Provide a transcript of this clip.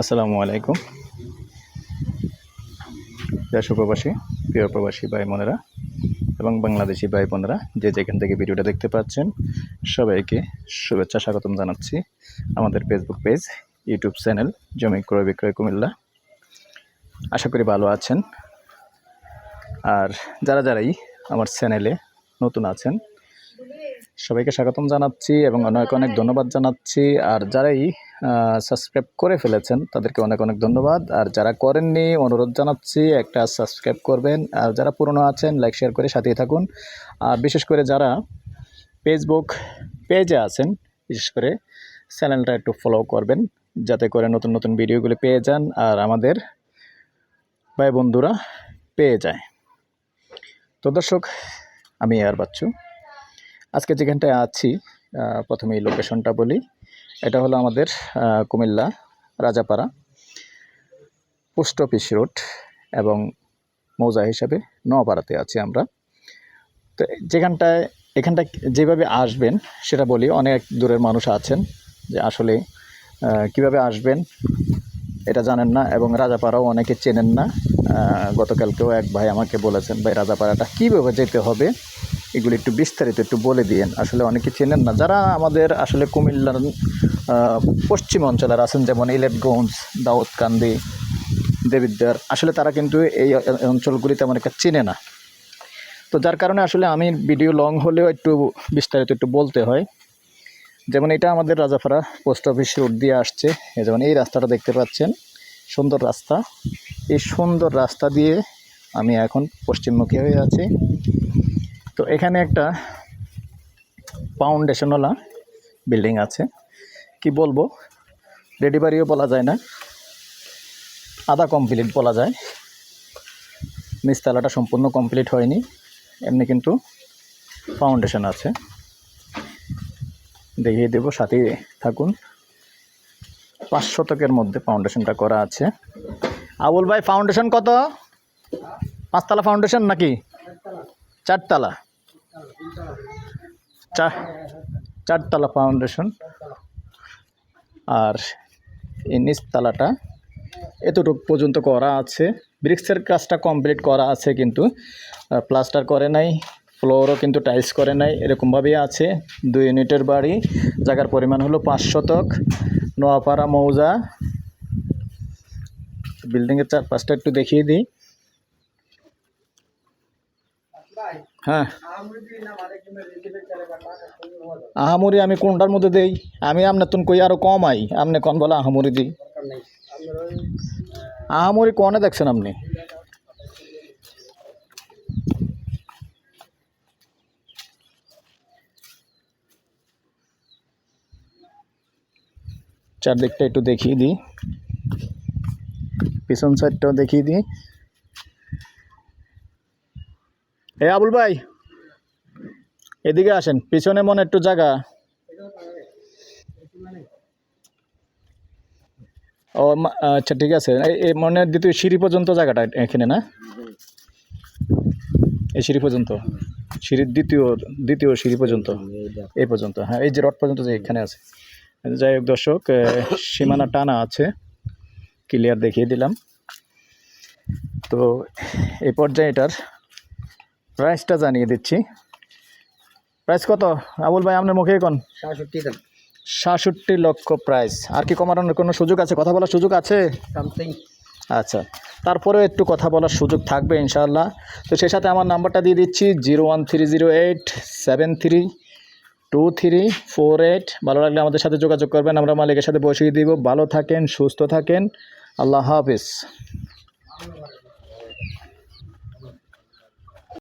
আসসালামু আলাইকুম। দেশ প্রবাসী প্রিয় প্রবাসী ভাই বোনেরা এবং বাংলাদেশি ভাই বোনেরা, যে যেখান থেকে ভিডিওটা দেখতে পাচ্ছেন, সবাইকে শুভেচ্ছা স্বাগতম জানাচ্ছি আমাদের ফেসবুক পেজ ইউটিউব চ্যানেল জমি ক্রয় বিক্রয় কুমিল্লা। আশা করি ভালো আছেন। আর যারা যারাই আমার চ্যানেলে নতুন আছেন, সবাইকে স্বাগতম জানাচ্ছি এবং অনেক অনেক ধন্যবাদ জানাচ্ছি। আর যারাই সাবস্ক্রাইব করে ফেলেছেন তাদেরকে অনেক অনেক ধন্যবাদ। আর যারা করেননি অনুরোধ জানাচ্ছি একটা সাবস্ক্রাইব করবেন। আর যারা পুরনো আছেন লাইক শেয়ার করে সাথেই থাকুন। আর বিশেষ করে যারা ফেসবুক পেজে আছেন বিশেষ করে চ্যানেলটা একটু ফলো করবেন যাতে করে নতুন নতুন ভিডিওগুলি পেয়ে যান আর আমাদের ভাই বন্ধুরা পেয়ে যায়। তো দর্শক আমি আর বাচ্চু। আজকে যেখানটায় আছি আহ, প্রথমে এই লোকেশনটা বলি। এটা হলো আমাদের Comilla, Rajapara, post office road এবং মৌজা হিসাবে নোয়াপাড়াতে আছি আমরা। তো যেখানটায়, এখানটায় যেভাবে আসবেন সেটা বলি, অনেক দূরের মানুষ আছেন যে আসলে কীভাবে আসবেন এটা জানেন না এবং রাজাপাড়াও অনেকে চেনেন না। গতকালকেও এক ভাই আমাকে বলেছেন, ভাই, রাজাপাড়াটা কীভাবে যেতে হবে? এগুলো একটু বিস্তারিত একটু বলে দিয়েন। আসলে অনেকে চেনেন না। যারা আমাদের আসলে কুমিল্লার পশ্চিম অঞ্চলের আছেন, যেমন ইলেটগঞ্জ, দাউদকান্দি, দেবিদ্বার, আসলে তারা কিন্তু এই অঞ্চলগুলিতে অঞ্চলগুলি তেমন একটা চেনে না। তো যার কারণে আসলে আমি ভিডিও লং হলেও একটু বিস্তারিত একটু বলতে হয়। যেমন এটা আমাদের রাজাপাড়া পোস্ট অফিস রোড দিয়ে আসছে। যেমন এই রাস্তাটা দেখতে পাচ্ছেন। সুন্দর রাস্তা। এই সুন্দর রাস্তা দিয়ে আমি এখন পশ্চিমমুখী হয়ে আছি। তো এখানে একটা ফাউন্ডেশনওয়ালা বিল্ডিং আছে। কি বলব? বাড়িও বলা যায় না। আধা কমপ্লিট বলা যায়। নিচতলাটা সম্পূর্ণ কমপ্লিট হয়নি। এমনি কিন্তু ফাউন্ডেশন আছে। দেখিয়ে দেবো সাথে থাকুন। পাঁচ শতকের মধ্যে ফাউন্ডেশনটা করা আছে। আবুল ভাই ফাউন্ডেশন কত? পাঁচতলা ফাউন্ডেশন নাকি? চারতলা। চার, চারতলা ফাউন্ডেশন আর এই নিচতলাটা এতটুকু পর্যন্ত করা আছে। ব্রিক্সের কাজটা কমপ্লিট করা আছে কিন্তু প্লাস্টার করে নাই ফ্লোরও কিন্তু টাইলস করে নাই, এরকমভাবেই আছে। দুই ইউনিটের বাড়ি, জায়গার পরিমাণ হলো পাঁচ শতক। নোয়াপাড়া মৌজা। বিল্ডিংয়ের চারপাশটা একটু দেখিয়ে দিই। হ্যাঁ। আহামুরি আমি কোনটার মধ্যে দেই? আমি আপনার তুন কই আরও কম আই আপনি কোন বলে আহামুরি দিই? আহামুরি কনে দেখছেন আপনি? চারদিকটা একটু দেখিয়ে দিই। পিছন সাইডটাও দেখিয়ে দিই। এ আবুল ভাই, এদিকে আসেন, পিছনে মনে একটু জায়গা ও আচ্ছা ঠিক আছে। এই মনে দ্বিতীয় সিঁড়ি পর্যন্ত জায়গাটা এখানে, না? এই সিঁড়ি পর্যন্ত। সিঁড়ির দ্বিতীয় দ্বিতীয় সিঁড়ি পর্যন্ত। এই পর্যন্ত হ্যাঁ এই যে রড পর্যন্ত যে এখানে আছে। যাই হোক, দর্শক সীমানা টানা আছে। ক্লিয়ার দেখিয়ে দিলাম। তো এই পর্যায়ে এটার প্রাইসটা জানিয়ে দিচ্ছি। প্রাইস কত? আবুল ভাই আপনার মুখে কোন? সাতষট্টি সাতষট্টি লক্ষ প্রাইস। আর কি কমানোর কোনো সুযোগ আছে? কথা বলার সুযোগ আছে? সামথিং আচ্ছা তারপরেও একটু কথা বলার সুযোগ থাকবে ইনশাআল্লাহ। তো সেই সাথে আমার নাম্বারটা দিয়ে দিচ্ছি zero one three zero eight seven three two three four eight. ভালো লাগলে আমাদের সাথে যোগাযোগ করবেন। আমরা মালিকের সাথে বসিয়ে দিব। ভালো থাকেন সুস্থ থাকেন। আল্লাহ হাফিজ।